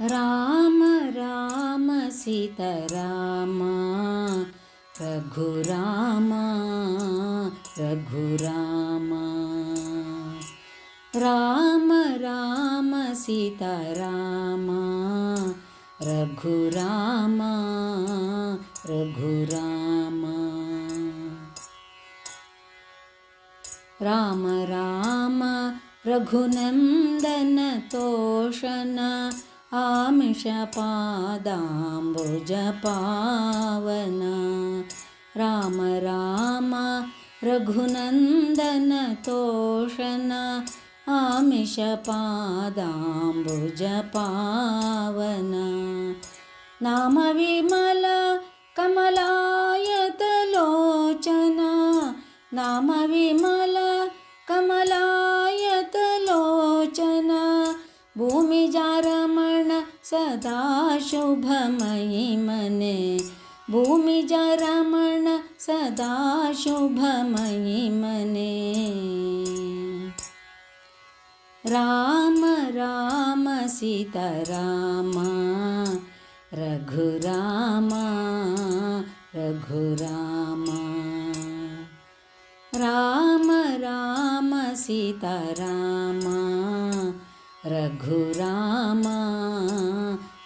राम राम सीतराम रघुराम रघुराम। राम राम सीताराम रघुराम रघुराम। राम राम रघुनन्दन तोषण आमिषपादाम्बुजपावन। राम राम रघुनन्दन तोषण आमिषपादाम्बुजपावन। नाम विमल कमलायतलोचना नाम विमल सदा शुभमयि मने। भूमिजारमण सदा शुभमयि मने। राम राम सीताराम रघुराम रघुराम। राम राम सीताराम ರಘುರಾಮ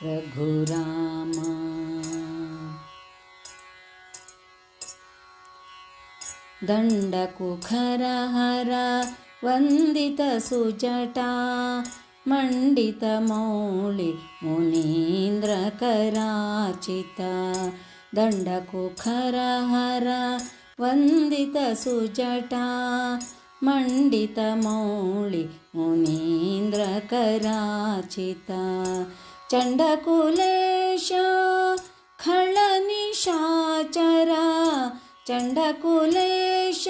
ರಘುರಾಮ. ದಂಡಕುಖರ ಹರ ವಂದಿತ ಸುಜಟ ಮಂಡಿತ ಮೌಳಿ ಮುನೀಂದ್ರ ಕರಾಚಿತ. ದಂಡಕುಖರ ಹರ ವಂದಿತ ಸುಜಟಾ मण्डितमौळि मुनीन्द्रकराचिता चण्डकुलेश खळनिशाचरा चण्डकुलेश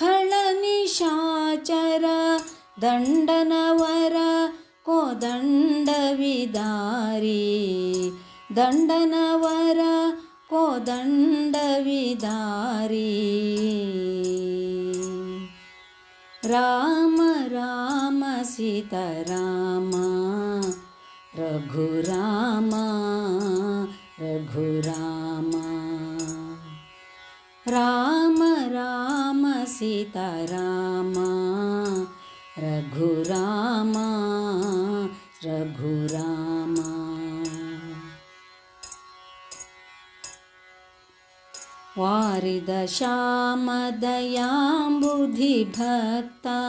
खळनिशाचर दण्डनवर कोदण्डविदारी दण्डनवर कोदण्डविदारी राम राम सीताराम रघुराम रघुराम। राम राम सीताराम रघुराम रघुराम वारिदशामदयाम्बुधिभक्ता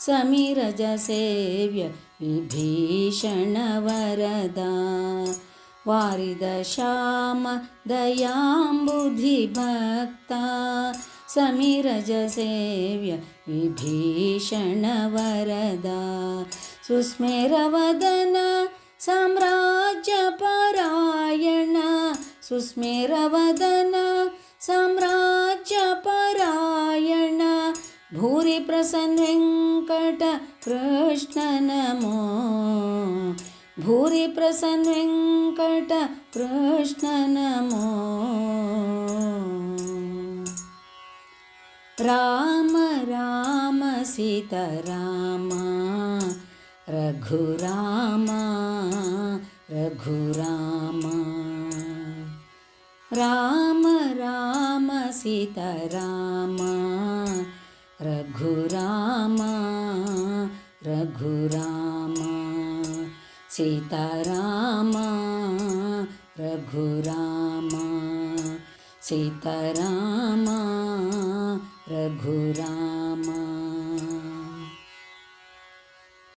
समिरजसेव्य विभीषणवरदा। वारिदशामदयाम्बुधिभक्ता समिरजसेव्य विभीषणवरदा। सुस्मेरवदन साम्राज्यपरायण सुस्मेरवदन साम्राज्यपरायण भूरि प्रसन्वेङ्कट कृष्ण नमो। भूरि प्रसन्वेङ्कट कृष्ण नमो। राम राम सीताराम रघुराम रघुराम राम राम सीताराम रघुराम रघुराम सीताराम रघुराम सीताराम रघुराम